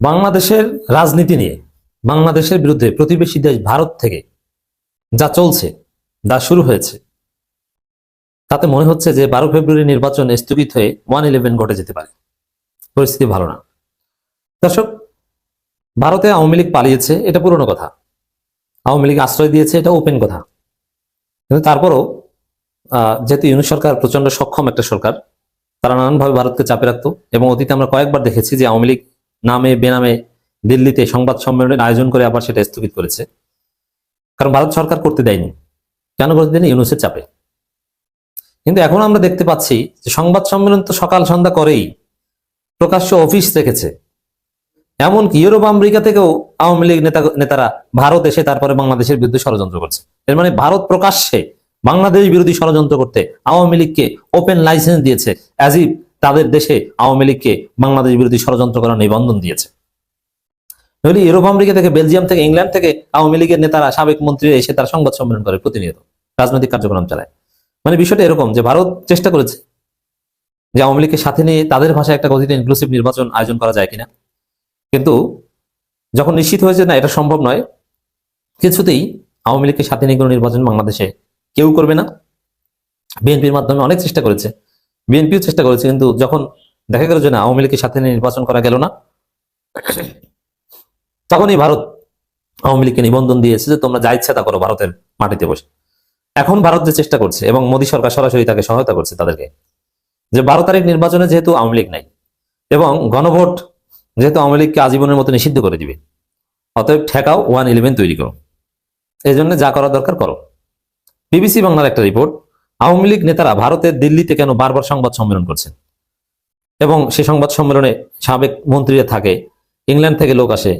বাংলাদেশের রাজনীতি নিয়ে, বাংলাদেশের বিরুদ্ধে প্রতিবেশী দেশ ভারত থেকে যা চলছে, যা শুরু হয়েছে, তাতে মনে হচ্ছে যে বারো ফেব্রুয়ারি নির্বাচন স্থগিত হয়ে ওয়ান ইলেভেন ঘটে যেতে পারে। পরিস্থিতি ভালো না। দর্শক, ভারতে আওয়ামী লীগ পালিয়েছে, এটা পুরনো কথা। আওয়ামী লীগ আশ্রয় দিয়েছে, এটা ওপেন কথা। কিন্তু তারপরও যেহেতু ইউনুস সরকার প্রচণ্ড সক্ষম একটা সরকার, তারা নানানভাবে ভারতকে চাপে রাখতো এবং অতীতে আমরা কয়েকবার দেখেছি যে আওয়ামী লীগ নামে, বেনামে দিল্লিতে সংবাদ সম্মেলনের আয়োজন করে আবার সেটা স্থগিত করেছে। কারণ ভারত সরকার করতে দেয়নি। কেন করতে দেয়নি? ইউনুসের চাপে। কিন্তু এখন আমরা দেখতে পাচ্ছি যে সংবাদ সম্মেলন তো সকাল সন্ধ্যা করেই প্রকাশ্য অফিস রেখেছে। এমনকি ইউরোপ, আমেরিকা থেকেও আওয়ামী লীগ নেতা, নেতারা ভারত এসে তারপরে বাংলাদেশের বিরুদ্ধে ষড়যন্ত্র করছে। এর মানে ভারত প্রকাশ্যে বাংলাদেশ বিরোধী ষড়যন্ত্র করতে আওয়ামী লীগকে ওপেন লাইসেন্স দিয়েছে অ্যাজ তাদের দেশে আওয়ামী লীগকে বাংলাদেশ বিরোধী ষড়যন্ত্র করার নিবন্ধন দিয়েছে। নইলে ইউরোপ, আমেরিকা থেকে বেলজিয়াম থেকে ইংল্যান্ড থেকে আওয়ামী লীগের নেতারা, সাবেক মন্ত্রী এসে তার সংবাদ সম্মেলন করে প্রতিনিয়ত, রাজনৈতিক কার্যক্রম চালায়। মানে বিষয়টা এরকম যে ভারত চেষ্টা করেছে যে আওয়ামী লীগকে সাথে নিয়ে তাদের ভাষায় একটা গঠিত ইনক্লুসিভ নির্বাচন আয়োজন করা যায় কিনা। কিন্তু যখন নিশ্চিত হয়েছে না এটা সম্ভব নয়, কিছুতেই আওয়ামী লীগকে সাথে নিয়ে কোনো নির্বাচন বাংলাদেশে কেউ করবে না। বিএনপির মাধ্যমে অনেক চেষ্টা করেছে। বিএনপিও চেষ্টা করেছে, কিন্তু যখন দেখা গেল যে না, আওয়ামী লীগের সাথে নির্বাচন করা গেল না, তখনই ভারত আওয়ামী লীগকে নিবন্ধন দিয়েছে যে তোমরা যা ইচ্ছা তা করো ভারতের মাটিতে বসে। এখন ভারত যে চেষ্টা করছে, এবং মোদী সরকার সরাসরি তাকে সহায়তা করছে তাদেরকে, যে বারো তারিখ নির্বাচনে যেহেতু আওয়ামী লীগ নাই, এবং গণভোট যেহেতু আওয়ামী লীগকে আজীবনের মতো নিষিদ্ধ করে দিবে, অতএব ঠেকাও ওয়ান ইলেভেন তৈরি করো। এই জন্য যা করা দরকার করো। বিবিসি বাংলার একটা রিপোর্ট আওয়ামী লীগ নেতারা ভারতের দিল্লিতে কেন বারবার সংবাদ সম্মেলন করছেন? এবং সে সংবাদ সম্মেলনে সাবেক মন্ত্রীরা থাকে, ইংল্যান্ড থেকে লোক আসে,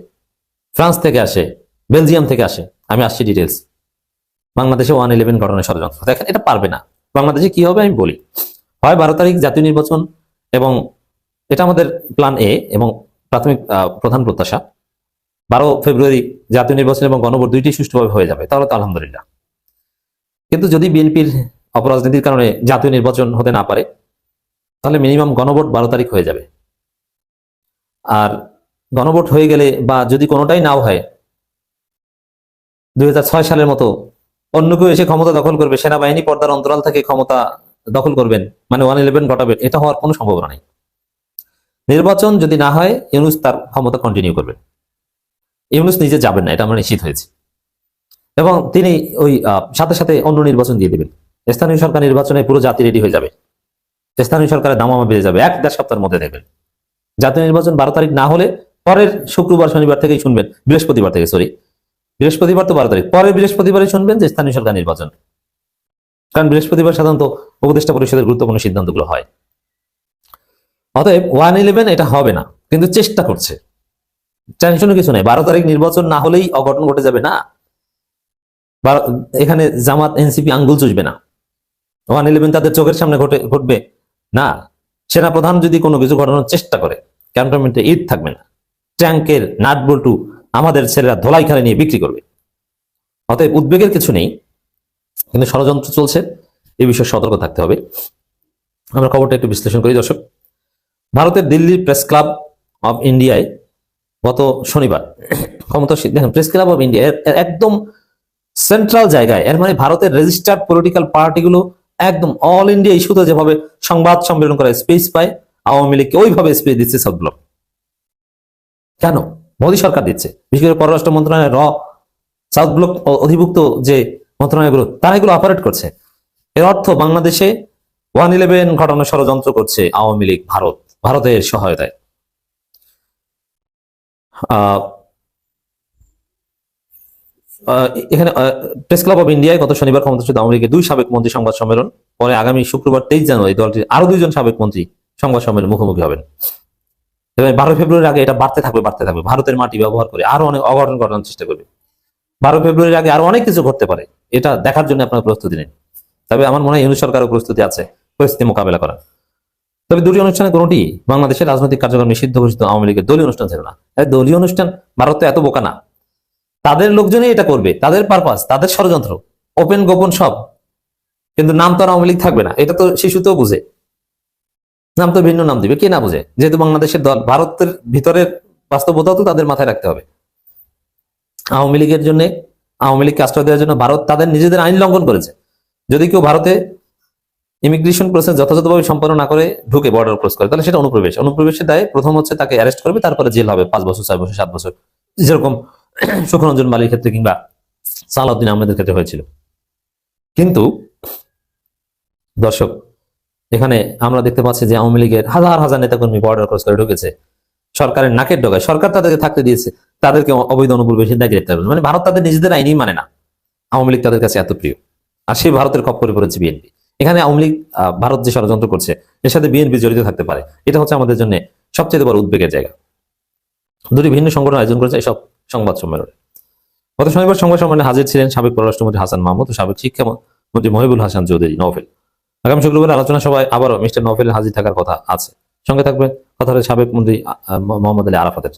ফ্রান্স থেকে আসে, বেলজিয়াম থেকে আসে। আমি আসছি ডিটেলস বাংলাদেশে ওয়ান ইলেভেন ঘটনার ষড়যন্ত্র। দেখেন, এটা পারবে না। বাংলাদেশে কি হবে আমি বলি। হয় বারো তারিখ জাতীয় নির্বাচন এবং এটা আমাদের প্ল্যান এ এবং প্রাথমিক প্রধান প্রত্যাশা। বারো ফেব্রুয়ারি জাতীয় নির্বাচন এবং গণভোট দুইটি সুষ্ঠুভাবে হয়ে যাবে। তাহলে তো আলহামদুলিল্লাহ। কিন্তু যদি বিএনপির অপরাজনীতির কারণে জাতীয় নির্বাচন হতে না পারে, তাহলে মিনিমাম গণভোট বারো তারিখ হয়ে যাবে। আর গণভোট হয়ে গেলে বা যদি কোনোটাই নাও হয়, দুই হাজার ছয় সালের মতো অন্য কেউ এসে ক্ষমতা দখল করবে, সেনাবাহিনী পর্দার অন্তরাল থেকে ক্ষমতা দখল করবেন মানে ওয়ান ইলেভেন ঘটাবেন, এটা হওয়ার কোনো সম্ভাবনা নেই। নির্বাচন যদি না হয়, ইউনুস তার ক্ষমতা কন্টিনিউ করবেন। ইউনুস নিজে যাবেন না, এটা আমরা নিশ্চিত হয়েছে। এবং তিনি ওই সাথে সাথে অন্য নির্বাচন দিয়ে দেবেন। স্থানীয় সরকার নির্বাচনে পুরো জাতি রেডি হয়ে যাবে। স্থানীয় সরকারের দামামা বেড়ে যাবে। এক দেড় সপ্তাহের মধ্যে দেখবেন। জাতীয় নির্বাচন বারো তারিখ না হলে পরের শুক্রবার, শনিবার থেকেই শুনবেন। বৃহস্পতিবার থেকে সরি বৃহস্পতিবার তো বারো তারিখ। পরের বৃহস্পতিবারই শুনবেন যে স্থানীয় সরকার নির্বাচন। কারণ বৃহস্পতিবার সাধারণত উপদেষ্টা পরিষদের গুরুত্বপূর্ণ সিদ্ধান্তগুলো হয়। অতএব ওয়ান ইলেভেন এটা হবে না, কিন্তু চেষ্টা করছে। টেনশনের কিছু নেই। বারো তারিখ নির্বাচন না হলেই অঘটন ঘটে যাবে না। এখানে জামাত এনসিপি আঙ্গুল চুষবে না। ওয়ান ইলেভেন তাদের চোখের সামনে ঘটে, ঘটবে। না সেনা প্রধান যদি কোনো কিছু ঘটানোর চেষ্টা করে, ক্যান্টনমেন্টে ঈদ থাকবে না। ট্যাঙ্কের নাট বল্টু আমাদের ছেলেরা ধোলাই খালে নিয়ে বিক্রি করবে। অতএব উদ্বেগের কিছু নেই, কিন্তু ষড়যন্ত্র চলছে এই বিষয়ে সতর্ক থাকতে হবে। আমরা খবরটা একটু বিশ্লেষণ করি, দর্শক। ভারতের দিল্লি প্রেস ক্লাব অব ইন্ডিয়ায় গত শনিবার ক্ষমতাসীন, দেখেন, প্রেস ক্লাব অব ইন্ডিয়া একদম সেন্ট্রাল জায়গায়, এর মানে ভারতের রেজিস্টার্ড পলিটিক্যাল পার্টিগুলো একদম অল ইন্ডিয়া ইস্যুতে যেভাবে সংবাদ সম্মেলন করে স্পেস পায় আওয়ামী লীগকে ওইভাবে স্পেস দিচ্ছে সাউথ কেন? মোদী সরকার দিচ্ছে। বিশেষ করে পররাষ্ট্র মন্ত্রণালয় র সাউথ ব্লক অধিভুক্ত যে মন্ত্রণালয়গুলো তারা এগুলো অপারেট করছে। এর অর্থ বাংলাদেশে ওয়ান ইলেভেন ঘটনা ষড়যন্ত্র করছে আওয়ামী লীগ ভারত ভারতের সহায়তায়। আহ, এখানে প্রেস ক্লাব অফ ইন্ডিয়ায় গত শনিবার ক্ষমতাচ্যুত আওয়ামী লীগের দুই সাবেক মন্ত্রী সংবাদ সম্মেলন, পরে আগামী শুক্রবার তেইশ জানুয়ারি দলটির আরও দুইজন সাবেক মন্ত্রী সংবাদ সম্মেলনে মুখোমুখি হবেন। বারো ফেব্রুয়ারির আগে এটা বাড়তে থাকবে বাড়তে থাকবে। ভারতের মাটি ব্যবহার করে আরও অনেক অঘটন ঘটানোর চেষ্টা করবে। বারো ফেব্রুয়ারির আগে আরও অনেক কিছু ঘটতে পারে, এটা দেখার জন্য আপনার প্রস্তুতি নিন। তবে আমার মনে হয় ইউনিট সরকারও প্রস্তুতি আছে পরিস্থিতি মোকাবেলা করার। তবে দুটি অনুষ্ঠানে কোনোটি বাংলাদেশের রাজনৈতিক কার্যক্রম নিষিদ্ধ ঘোষিত আওয়ামী লীগের দলীয় অনুষ্ঠান ছিল না। দলীয় অনুষ্ঠান ভারত তো এত বোকা না। তাদের লোকজনই এটা করবে, তাদের পারপাস তাদের ষড়যন্ত্র ওপেন গোপন সব। কিন্তু নাম তো আওয়ামী লীগ থাকবে না, এটা তো শিশুতেও বুঝে। নাম তো ভিন্ন নাম দিবে, কে না বুঝে? যেহেতু বাংলাদেশের দল, ভারতের ভিতরের বাস্তবতাও তো তাদের মাথায় রাখতে হবে। আওয়ামী লীগের জন্য, আওয়ামী লীগকে আশ্রয় দেওয়ার জন্য ভারত তাদের নিজেদের আইন লঙ্ঘন করেছে। যদি কেউ ভারতে ইমিগ্রেশন প্রসেস যথাযথভাবে সম্পন্ন না করে, ঢুকে বর্ডার ক্রস করে, তাহলে সেটা অনুপ্রবেশ। অনুপ্রবেশের দায়ে প্রথম হচ্ছে তাকে অ্যারেস্ট করবে, তারপরে জেল হবে পাঁচ বছর, ছয় বছর, সাত বছর। যেরকম সুখরঞ্জন মালির ক্ষেত্রে কিংবা সালাউদ্দিন আহমেদের ক্ষেত্রে হয়েছিল। কিন্তু দর্শক, এখানে আমরা দেখতে পাচ্ছি যে আওয়ামী লীগের হাজার হাজার নেতাকর্মী বর্ডার ক্রস করে ঢুকেছে। সরকারের নাকের ডগায়, সরকার তাদেরকে থাকতে দিয়েছে, তাদেরকে অবৈধ অনুপ্রবেশের দায় গ্রেপ্তার মানে ভারত তাদের নিজেদের আইনই মানে না। আওয়ামী লীগ তাদের কাছে এত প্রিয়। আর সেই ভারতের খপ্পরে পড়েছে বিএনপি এখানে আওয়ামী লীগ ভারত যে ষড়যন্ত্র করছে, এর সাথে বিএনপি জড়িত থাকতে পারে। এটা হচ্ছে আমাদের জন্য সবচেয়ে বড় উদ্বেগের জায়গা। দুটি ভিন্ন সংগঠন আয়োজন করেছে, এসব সংবাদ সম্মেলনে। গত শনিবার সংবাদ সম্মেলনে হাজির ছিলেন সাবেক পররাষ্ট্রমন্ত্রী হাসান মাহমুদ ও সাবেক শিক্ষামন্ত্রী মহিবুল হাসান চৌধুরী নওফেল। আগামী শুক্রবার আলোচনা সভায় আবারও মিস্টার নভেল হাজির থাকার কথা আছে। সঙ্গে থাকবে কথা সাবেক মন্ত্রী মোহাম্মদ আলী আরাফাতের।